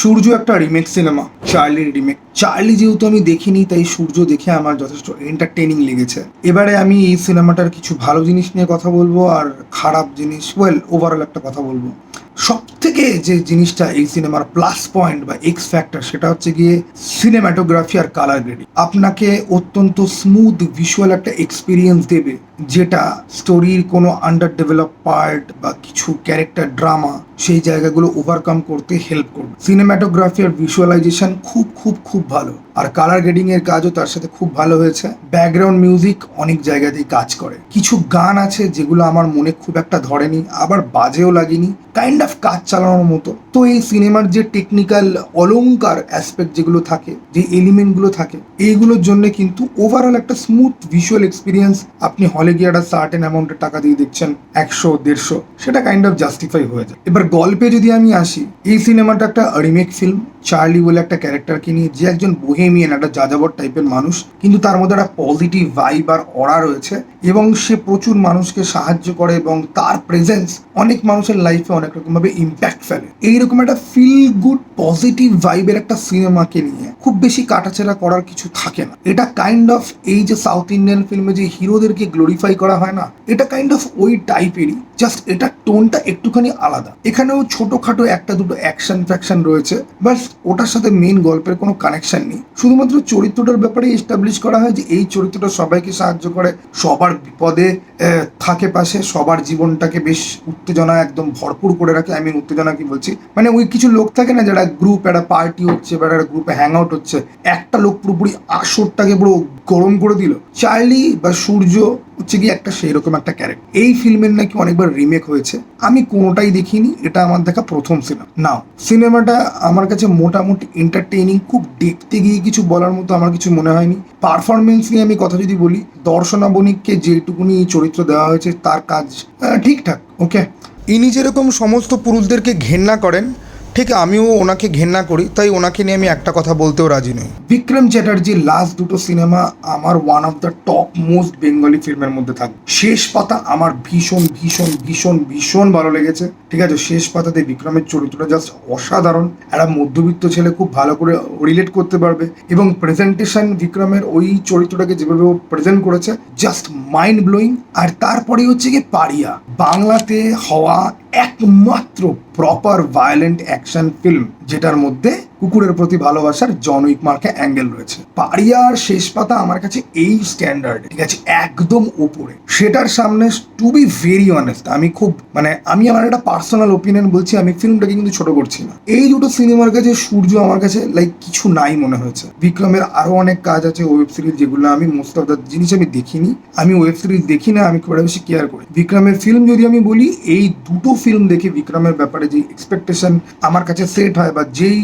সূর্য একটা remake cinema চার্লির remake Charlie যেহেতু আমি দেখিনি, তাই সূর্য দেখে আমার যথেষ্ট এন্টারটেনিং লেগেছে। এবারে আমি এই সিনেমাটার কিছু ভালো জিনিস নিয়ে কথা বলব আর খারাপ জিনিস ওয়েল ওভারঅল একটা কথা বলব। সব থেকে যে জিনিসটা এই সিনেমার প্লাস পয়েন্ট বা এক্স ফ্যাক্টর সেটা হচ্ছে গিয়ে সিনেমাটোগ্রাফি আর কালার গ্রেডিং আপনাকে অত্যন্ত স্মুথ ভিজুয়াল একটা এক্সপিরিয়েন্স দেবে। যেটা স্টোরির কোনো আন্ডার ডেভেলপ পার্ট বা কিছু ক্যারেক্টার ড্রামা সেই জায়গাগুলো ওভারকাম করতে হেল্প করবে। সিনেমাটোগ্রাফি আর ভিজুয়ালাইজেশন খুব খুব খুব ভালো। আর কালার গ্রেডিং এর কাজও তার সাথে খুব ভালো হয়েছে। ব্যাকগ্রাউন্ড মিউজিক অনেক জায়গাতেই কাজ করে। কিছু গান আছে যেগুলো আমার মনে খুব একটা ধরেনি, আবার বাজেও লাগেনি কাইন্ড অফ কাজ চালানোর মতো। তো এই সিনেমার যে টেকনিক্যাল অলংকার অ্যাসপেক্ট যেগুলো থাকে, যে এলিমেন্টগুলো থাকে, এইগুলোর জন্য কিন্তু ওভারঅল একটা স্মুথ ভিজুয়াল এক্সপিরিয়েন্স আপনি হলে গিয়ে একটা সার্টেন অ্যামাউন্টের টাকা দিয়ে দেখছেন, একশো, দেড়শো, সেটা কাইন্ড অফ জাস্টিফাই হয়ে যায়। এবার গল্পে যদি আমি আসি, এই সিনেমাটা একটা রিমেক ফিল্ম চার্লি বলে একটা ক্যারেক্টারকে নিয়ে, যে একজন বোহেমিয়ান একটা যাযাবর টাইপের মানুষ, কিন্তু তার মধ্যে একটা পজিটিভ ভাইব আর অরা রয়েছে, এবং সে প্রচুর মানুষকে সাহায্য করে, এবং তার প্রেজেন্স অনেক মানুষের লাইফে অনেক রকমভাবে ইম্প্যাক্ট ফেলে। এইরকম একটা ফিল গুড পজিটিভ ভাইবের একটা সিনেমাকে নিয়ে খুব বেশি কাটাছেড়া করার কিছু থাকে না। এটা কাইন্ড অফ এই যে সাউথ ইন্ডিয়ান ফিল্মে যে হিরোদেরকে গ্লোরিফাই করা হয় না, এটা কাইন্ড অফ ওই টাইপেরই জাস্ট এটা টোনটা একটুখানি আলাদা। এখানেও ছোটখাটো একটা দুটো অ্যাকশন ফ্যাকশন রয়েছে বাস ওটার সাথে মেন গল্পের কোনো কানেকশন নেই। শুধুমাত্র চরিত্রটার ব্যাপারে এস্টাবলিশ করা হয় যে এই চরিত্রটা সবাইকে সাহায্য করে, সবার বিপদে থাকে পাশে, সবার জীবনটাকে বেশ উত্তেজনা একদম ভরপুর করে রাখে। আমি উত্তেজনা কি বলছি? মানে ওই কিছু লোক থাকে না যারা গ্রুপ একটা পার্টি হচ্ছে, বা একটা গ্রুপে হ্যাং আউট হচ্ছে। একটা লোক পুরোপুরি আসরটাকে পুরো গরম করে দিল। চার্লি বা সূর্য হচ্ছে কি একটা সেই রকম একটা ক্যারেক্টার এই ফিল্মের নাকি অনেকবার রিমেক হয়েছে। আমি কোনোটাই দেখিনি, এটা আমার দেখা প্রথম সিনেমা নাও সিনেমাটা আমার কাছে মোটামুটি এন্টারটেইনিং খুব দেখতে গিয়ে কিছু বলার মতো আমার কিছু মনে হয়নি। পারফরমেন্স নিয়ে আমি কথা যদি বলি, দর্শনা বণিককে যেটুকুনি চরিত্র দেওয়া হয়েছে, তার কাজ ঠিকঠাক ওকে ইনি যেরকম সমস্ত পুরুষদেরকে ঘেন্না করেন ঠিক আমিও ওনাকে ঘেন্না করি, তাই ওনাকে নিয়ে আমি একটা কথা বলতেও রাজি নই। বিক্রম চ্যাটার্জির লাস্ট দুটো সিনেমা আমার one of the top most Bengali ফিল্মের মধ্যে থাকে শেষ পাতা আমার ভীষণ ভীষণ ভীষণ ভীষণ ভালো লেগেছে। ঠিক আছে, শেষ পাতাতে বিক্রমের চরিত্রটা জাস্ট অসাধারণ। একটা মধ্যবিত্ত ছেলে খুব ভালো করে রিলেট করতে পারবে এবং প্রেজেন্টেশন বিক্রমের ওই চরিত্রটাকে যেভাবে ও প্রেজেন্ট করেছে জাস্ট মাইন্ড ব্লোয়িং আর তারপরে হচ্ছে গিয়ে পারিয়া। বাংলাতে হওয়া একমাত্র প্রপার ভায়োলেন্ট অ্যাকশন ফিল্ম যেটার মধ্যে কুকুরের প্রতি ভালোবাসার জনউইক মার্কে অ্যাঙ্গেল রয়েছে। পারিয়ার শেষ পাতা আমার কাছে এই স্ট্যান্ডার্ড ঠিক আছে? একদম ওপরে সেটার সামনে টু বি ভেরি অনেস্ট আমি খুব মানে আমি আমার একটা পার্সোনাল ওপিনিয়ন বলছি, আমি ফিল্মটাকে কিন্তু ছোট করছি না। এই দুটো সিনেমার কাছে সূর্য আমার কাছে লাইক কিছু নাই মনে হয়েছে। বিক্রমের আরও অনেক কাজ আছে ওয়েব সিরিজ যেগুলো আমি মোস্ট অফ দ্য জিনিস আমি দেখিনি। আমি ওয়েব সিরিজ দেখি না, আমি খুব একটা বেশি কেয়ার করি। বিক্রমের ফিল্ম যদি আমি বলি, এই দুটো ফিল্ম দেখে বিক্রমের ব্যাপারে যে এক্সপেকটেশন আমার কাছে সেট হয় বা যেই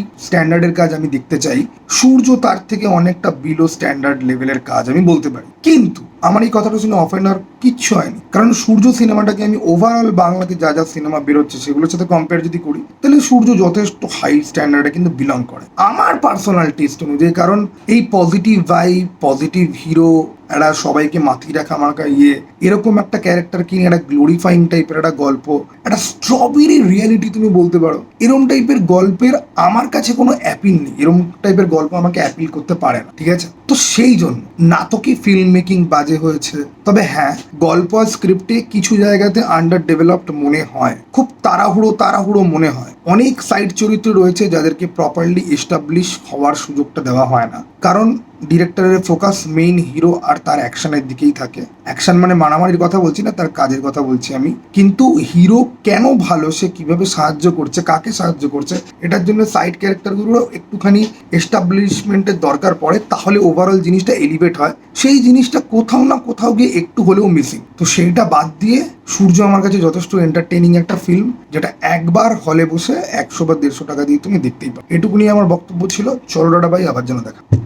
স্ট্যান্ডার্ডের কাজ আমি দেখতে চাই। সূর্য তার থেকে অনেকটা বিলো স্ট্যান্ডার্ড লেভেলের কাজ, আমি বলতে পারি। কিন্তু আমার এই কথাটা শুনে অফেন্ড হওয়ার কিচ্ছু হয়নি। কারণ সূর্য সিনেমাটাকে আমি ওভারঅল বাংলাতে যা যা সিনেমা বেরোচ্ছে সেগুলোর সাথে কম্পেয়ার যদি করি, তাহলে সূর্য যথেষ্ট হাই স্ট্যান্ডার্ডে কিন্তু বিলং করে। আমার পার্সোনাল টেস্ট অনুযায়ী, কারণ এই পজিটিভ ভাইব পজিটিভ হিরো একটা সবাইকে মাতিয়ে রাখা আমার কা- ইয়ে এরকম একটা ক্যারেক্টার কিনে একটা গ্লোরিফাইং টাইপের একটা গল্প, একটা স্ট্রবেরি রিয়ালিটি তুমি বলতে পারো, এরম টাইপের গল্পের আমার কাছে কোনো অ্যাপিল নেই। এরম টাইপের গল্প আমাকে অ্যাপিল করতে পারে না, ঠিক আছে? তো সেই জন্য, নাটকে ফিল্ম মেকিং বাজে হয়েছে। তবে হ্যাঁ গল্প আর স্ক্রিপ্টে কিছু জায়গাতে আন্ডার ডেভেলপড মনে হয়। খুব তাড়াহুড়ো তাড়াহুড়ো মনে হয়। অনেক সাইড চরিত্র রয়েছে যাদেরকে প্রপারলি এস্টাবলিশ হওয়ার সুযোগটা দেওয়া হয় না। কারণ ডিরেক্টরের ফোকাস মেইন হিরো আর তার অ্যাকশনের দিকেই থাকে। অ্যাকশন মানে মারামারির কথা বলছি না, তার কাজের কথা বলছি আমি। কিন্তু হিরো কেন ভালো, সে কীভাবে সাহায্য করছে, কাকে সাহায্য করছে, এটার জন্য সাইড ক্যারেক্টারগুলো একটুখানি এস্টাবলিশমেন্টের দরকার পড়ে, তাহলে ওভারঅল জিনিসটা এলিভেট হয়। সেই জিনিসটা কোথাও না কোথাও গিয়ে একটু হলেও মিসিং তো সেইটা বাদ দিয়ে সূর্য আমার কাছে যথেষ্ট এন্টারটেনিং একটা ফিল্ম যেটা একবার হলে বসে একশো বা দেড়শো টাকা দিয়ে তুমি দেখতেই পারো এটুকুনি আমার বক্তব্য ছিল। চলো ডাটা ভাই, আবার যেন দেখা।